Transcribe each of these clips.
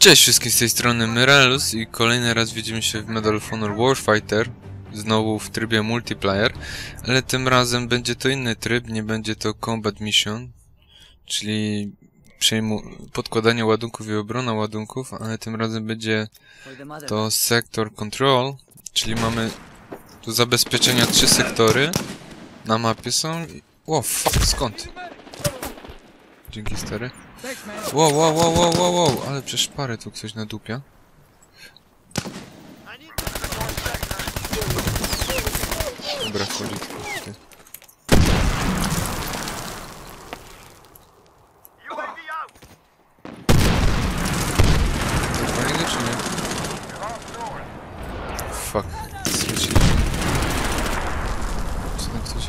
Cześć wszystkim z tej strony Myrelus i kolejny raz widzimy się w Medal of Honor Warfighter Znowu w trybie multiplayer Ale tym razem będzie to inny tryb, nie będzie to Combat Mission Czyli podkładanie ładunków i obrona ładunków Ale tym razem będzie to Sector Control Czyli mamy do zabezpieczenia trzy sektory Na mapie są i- O fuck, skąd? Dzięki stary Wow, wow, wow, wow, wow, wow, ale przecież parę tu ktoś nadupia. Dobra, wchodzi tylko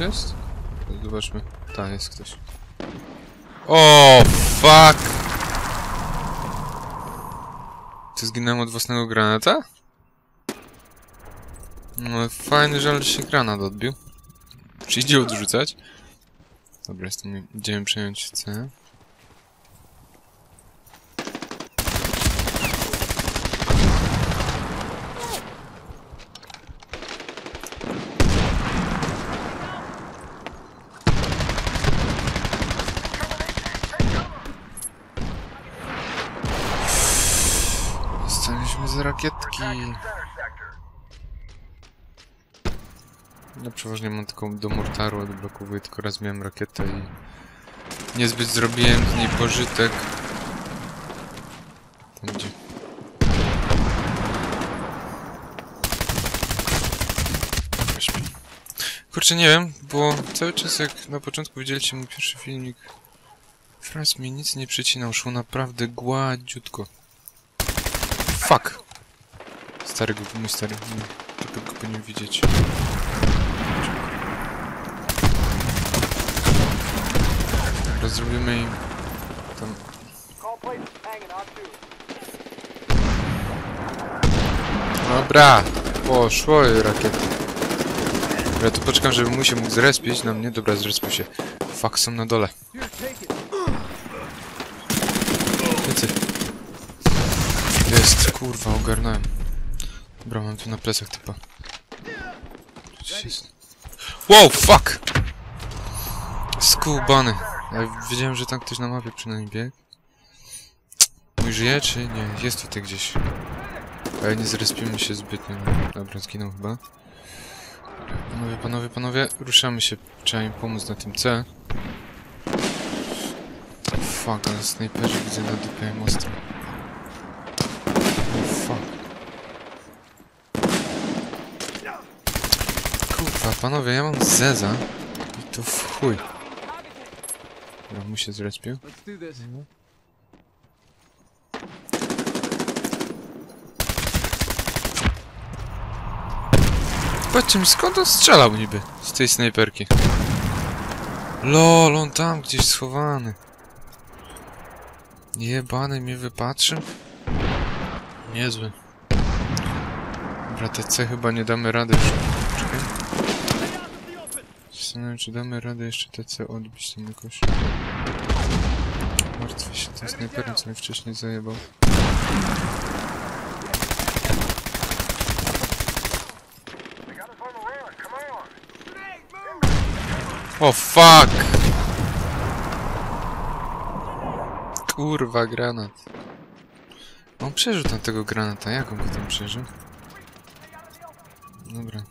jest? Zobaczmy. Tak, jest ktoś. O, fuck! Ty zginąłem od własnego granata? No fajny, że się granat odbił. Czy idzie odrzucać? Dobra, jestem, idziemy przejąć C. Dostaliśmy z rakietki. No przeważnie mam tylko do mortaru odblokowuję, tylko raz miałem rakietę i niezbyt zrobiłem z niej pożytek. Tam. Kurczę, nie wiem, bo cały czas jak na początku widzieliście mój pierwszy filmik, Franz mi nic nie przycinał, szło naprawdę gładziutko. Fuck! Stary mój stary, tylko go powinien widzieć. Dobra, zrobimy im tam... Dobra, poszło rakiety. Ja tu poczekam, żeby mu się mógł zrespić na mnie. Dobra, zrespił się. Fuck, są na dole. Więcej. Jest, kurwa, ogarnąłem. Dobra, mam tu na plecach typa. Wow, fuck! Skubany. Ja wiedziałem, że tam ktoś na mapie przynajmniej biegł. Mój żyje, czy nie? Jest tutaj gdzieś. Ale nie zrespimy się zbytnio. Dobra, zginął chyba. Panowie, panowie, panowie, ruszamy się. Trzeba im pomóc na tym C. Fuck, ale snajperzy widzę na dupie ostro. Oh, fuck. Kurwa, panowie, ja mam Zeza i to w chuj. Dobra, mu się zrespił. Patrzcie mi, skąd on strzelał niby z tej snajperki? Lol, on tam gdzieś schowany. Jebany mnie wypatrzył? Niezły. Dobra, te C chyba nie damy rady. Czekaj. Zastanawiam czy damy radę jeszcze te C odbić tam jakoś. Martwię się tym snajperem, co mnie wcześniej zajebał. O fuck! Kurwa, granat. On przeżył tam tego granata, jak on go tam przeżył? Dobra.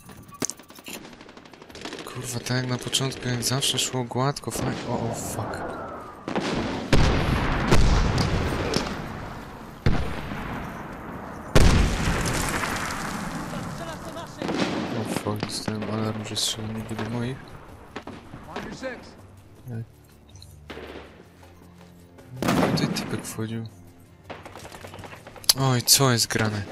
Kurwa, tak jak na początku, jak zawsze szło gładko, fajnie. O, o, fuck. O, fuck, dostałem alarm, że strzelam niby do moich. Tutaj typek wchodził. Oj, co jest grane?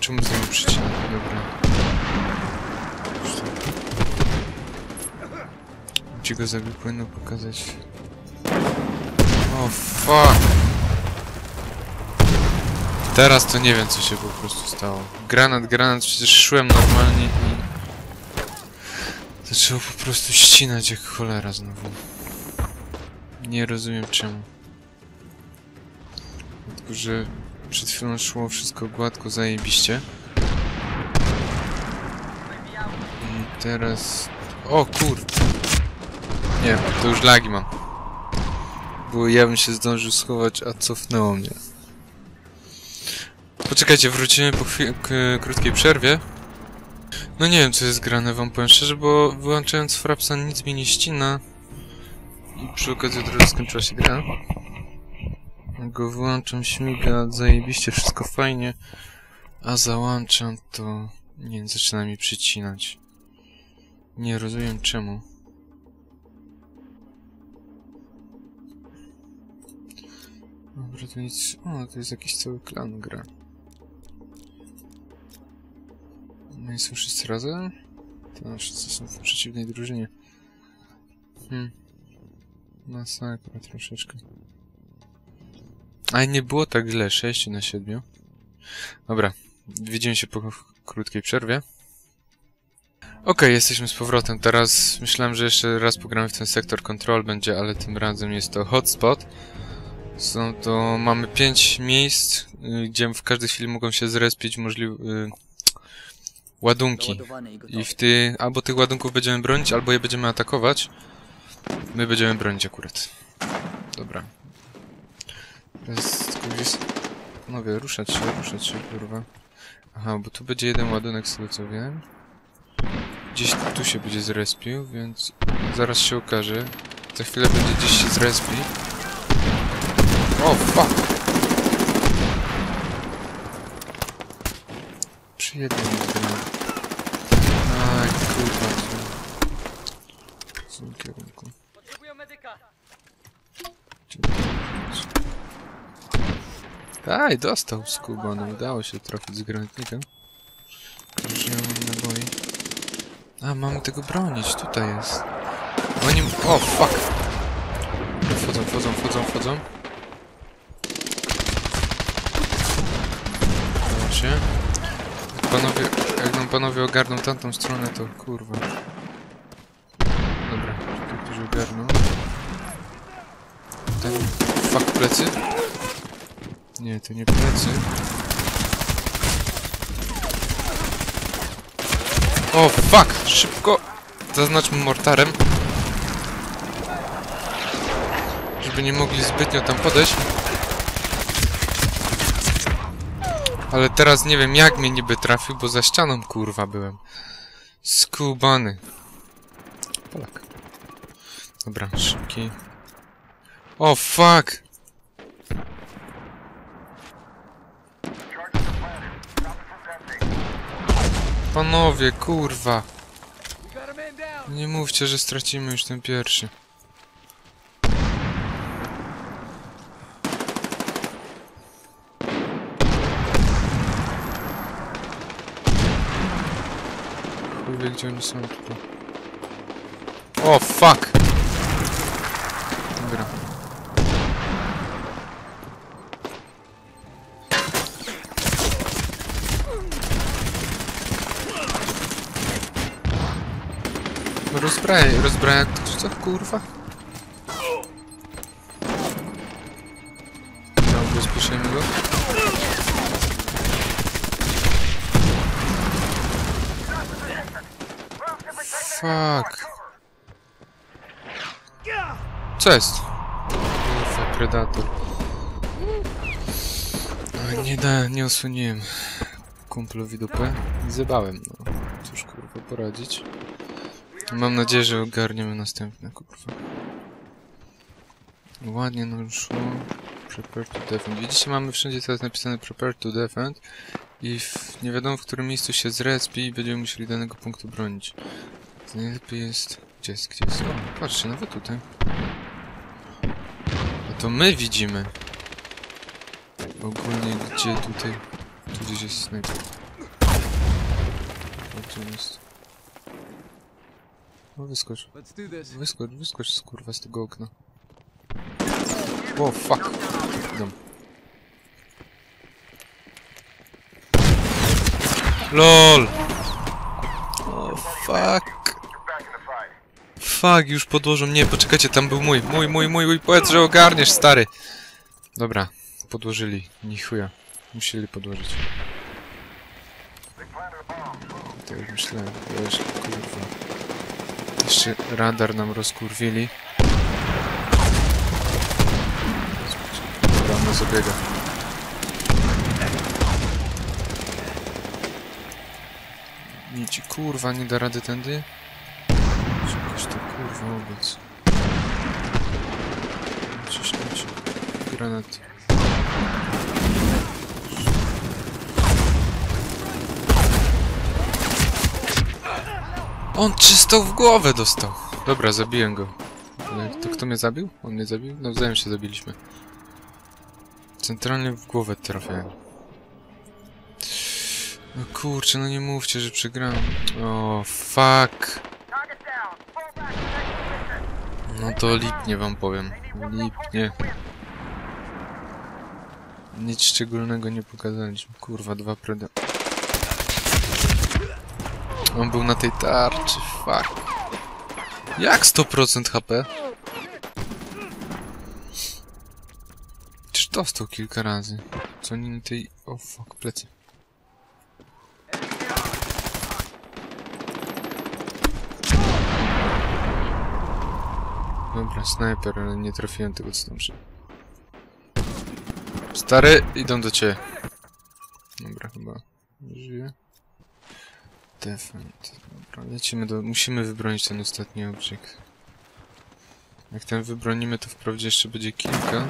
Czemu znowu przycina? Dobra. Gdzie go zabił, powinno pokazać. O, fuck! Teraz to nie wiem, co się po prostu stało. Granat, granat, przecież szłem normalnie i... Zaczęło po prostu ścinać jak cholera znowu. Nie rozumiem czemu. Tylko, że przed chwilą szło wszystko gładko, zajebiście. I teraz... O kur... Nie, to już lagi mam. Bo ja bym się zdążył schować, a cofnęło mnie. Poczekajcie, wrócimy po krótkiej przerwie. No nie wiem, co jest grane, wam powiem szczerze, bo wyłączając Frapsa nic mi nie ścina. I przy okazji od razu skończyła się gra. Go wyłączam, śmiga, zajebiście, wszystko fajnie. A załączam, to... Nie wiem, zaczyna mi przycinać. Nie rozumiem czemu. Dobra, to nic... O, to jest jakiś cały klan gra. No i są wszyscy razem? To wszyscy są w przeciwnej drużynie. Hmm. Masakra troszeczkę. Ale nie było tak źle, 6 na 7. Dobra, widzimy się po krótkiej przerwie. Okej, jesteśmy z powrotem. Teraz myślałem, że jeszcze raz pogramy w ten sektor control będzie, ale tym razem jest to hotspot. Są to, mamy 5 miejsc, y, gdzie w każdej chwili mogą się zrespić możliwe y, ładunki. I w ty, albo tych ładunków będziemy bronić, albo je będziemy atakować. My będziemy bronić akurat. Dobra. Teraz gdzieś... Panowie, ruszać się, ruszać się, kurwa. Aha, bo tu będzie jeden ładunek, z tego co wiem. Gdzieś tu się będzie zrespił, więc zaraz się okaże. Za chwilę będzie gdzieś się zrespi. O, fuck! Przy jednym zgrałem. Aj, kurwa, w złym kierunku. Aj, dostał skubany. Udało się trafić z granatnikiem. Tylko, że ja mam naboi. A, mamy tego bronić. Tutaj jest. Oni... O, fuck! Wchodzą, wchodzą, wchodzą, wchodzą. Zobaczcie. Jak panowie... Jak nam panowie ogarną tamtą stronę, to kurwa. Dobra, czekaj, którzy ogarną. Ten... Fuck, plecy? Nie, to nie plecy. O, fuck! Szybko! Zaznaczmy mortarem. Żeby nie mogli zbytnio tam podejść. Ale teraz nie wiem jak mnie niby trafił, bo za ścianą kurwa byłem. Skubany. Polak. Dobra, szybki. O, fuck! Panowie, kurwa. Nie mówcie, że stracimy już ten pierwszy. Chuj wie, gdzie oni są tutaj. O, fuck! Rozbraj, rozbraj, co kurwa? Dobra, ubezpieczamy go. Fuck. Co jest? Kurwa, predator. No, nie da, nie osłoniłem kumplowi dupę. I zebałem, no. Cóż kurwa poradzić. Mam nadzieję, że ogarniemy następne, kurwa. Ładnie nam szło. Prepare to defend. Widzicie, mamy wszędzie teraz napisane prepare to defend i w, nie wiadomo w którym miejscu się zrespi i będziemy musieli danego punktu bronić. To najlepiej jest... Gdzie jest? Gdzie jest? O, patrzcie, nawet tutaj. A to my widzimy. Ogólnie gdzie tutaj... Tu gdzieś jest snajper. O, tu jest. No wyskocz. Do this. Wyskocz, wyskocz kurwa z tego okna. O, fuck. Idą. LOL! O, fuck. Fuck, już podłożą. Nie, poczekajcie, tam był mój. Mój, mój, mój, mój. Powiedz, że ogarniesz, stary. Dobra. podłożyli. Ni chuja. Musieli podłożyć. Tak jak myślałem. Wiesz, kurwa. Jeszcze radar nam rozkurwili. Ona zabiega. Nici, kurwa, nie da rady tędy? Jakoś to kurwa. Ciśnijcie. Granat. On czysto w głowę dostał. Dobra, zabiłem go. Ale to kto mnie zabił? On mnie zabił? Nawzajem się zabiliśmy. Centralnie w głowę trafiałem. No kurczę, no nie mówcie, że przegrałem. O, fuck. No to lipnie wam powiem. Lipnie. Nic szczególnego nie pokazaliśmy. Kurwa, dwa preda... On był na tej tarczy, fuck. Jak 100% HP? Czyż dostał kilka razy? Co oni na tej... O fuck, plecy. Dobra, snajper, ale nie trafiłem tego co tam przy... Stary, idą do ciebie. Dobra, chyba żyje. Dobra, lecimy do... Musimy wybronić ten ostatni obiekt. Jak ten wybronimy, to wprawdzie jeszcze będzie kilka.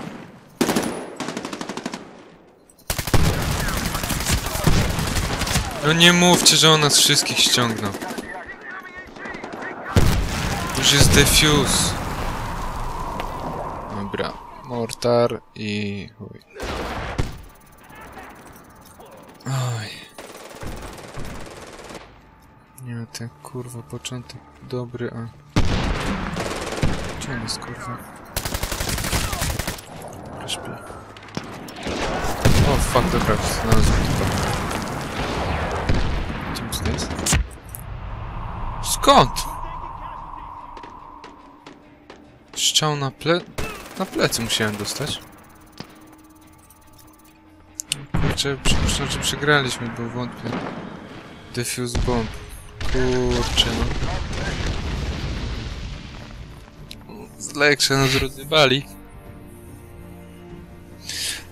No nie mówcie, że on nas wszystkich ściągnął. Już jest defuse. Dobra. Mortar i... Chuj. Oj. Nie, ten kurwa początek dobry, a... Gdzie jest kurwa? Śpi. O, fuck, dobra, znalazłem to. Gdzie to jest? Skąd? Strzał na ple... Na plecy musiałem dostać. Kurczę, przypuszczam, że przegraliśmy, bo wątpię. Defuse bomb. Kurczę, no. Z Lekrze nas rozrywali.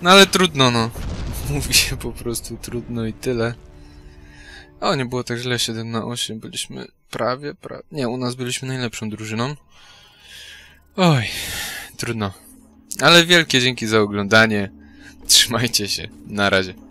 No ale trudno, no. Mówi się po prostu trudno i tyle. O, nie było tak źle, 7 na 8. Byliśmy prawie, prawie... Nie, u nas byliśmy najlepszą drużyną. Oj, trudno. Ale wielkie dzięki za oglądanie. Trzymajcie się. Na razie.